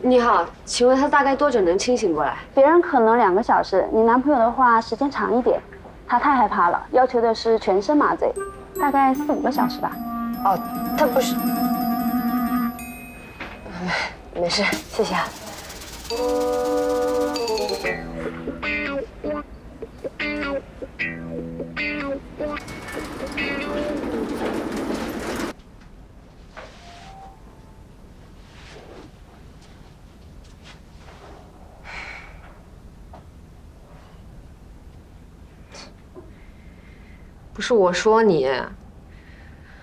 你好，请问他大概多久能清醒过来？别人可能两个小时，你男朋友的话时间长一点。他太害怕了，要求的是全身麻醉，大概四五个小时吧。哦，他不是。没事，谢谢啊。不是我说你，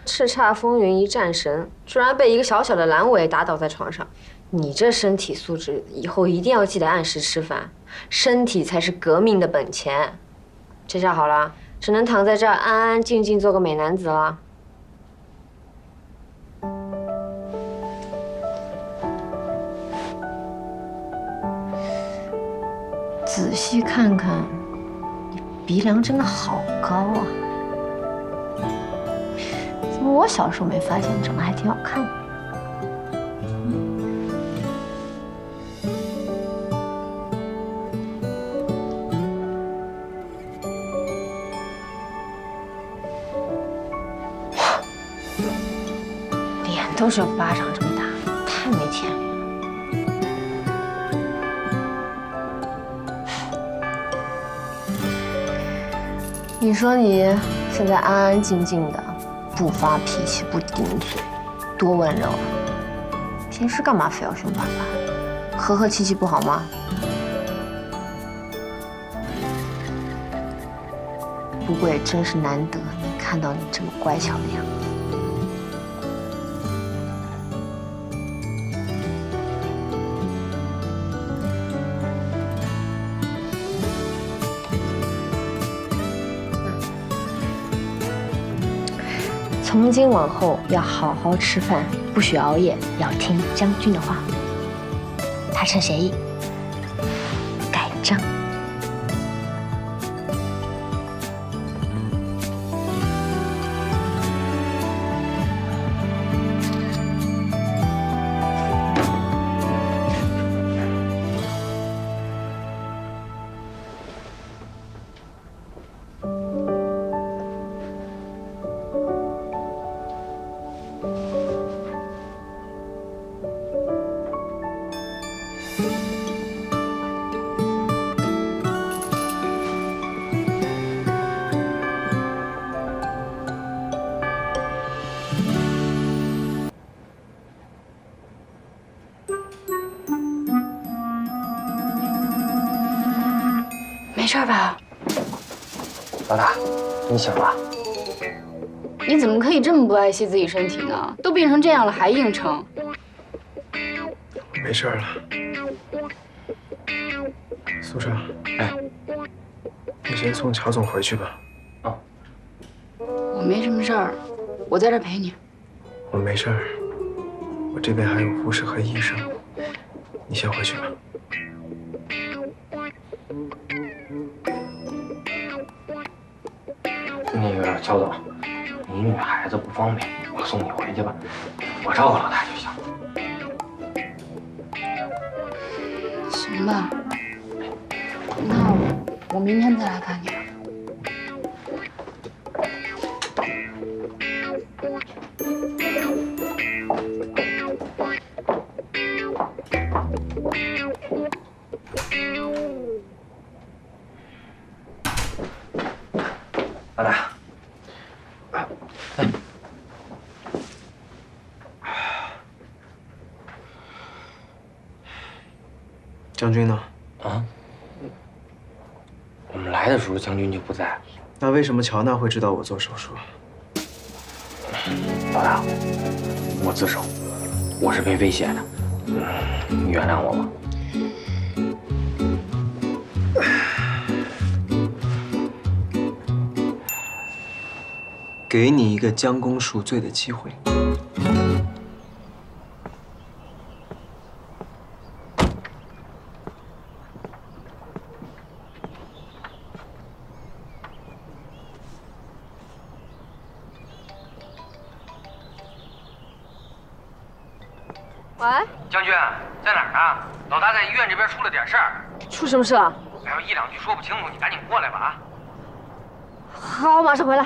叱咤风云一战神，居然被一个小小的阑尾打倒在床上。你这身体素质，以后一定要记得按时吃饭，身体才是革命的本钱。这下好了，只能躺在这儿安安静静做个美男子了。仔细看看，你鼻梁真的好高啊！我小时候没发现你长得还挺好看的？脸都是有巴掌这么大，太没天理了。你说你现在安安静静的，不发脾气，不顶嘴，多温柔啊！平时干嘛非要凶爸爸？和和气气不好吗？不过也真是难得看到你这么乖巧的样子。从今往后要好好吃饭，不许熬夜，要听将军的话。达成协议，盖章。事吧？老大，你醒了？你怎么可以这么不爱惜自己身体呢？都病成这样了还硬撑。没事了。苏畅，哎，你先送乔总回去吧。我没什么事儿，我在这儿陪你。我没事儿，我这边还有护士和医生。你先回去吧。那个乔总，你女孩子不方便，我送你回去吧，我照顾老大就行。行吧，那我明天再来看你。老大，将军呢？啊，我们来的时候将军就不在。那为什么乔娜会知道我做手术？老大，我自首，我是被威胁的，嗯，你原谅我吧。给你一个将功赎罪的机会。喂，将军在哪儿呢？老大在医院这边出了点事儿，出什么事了？哎呦，一两句说不清楚，你赶紧过来吧啊！好，马上回来。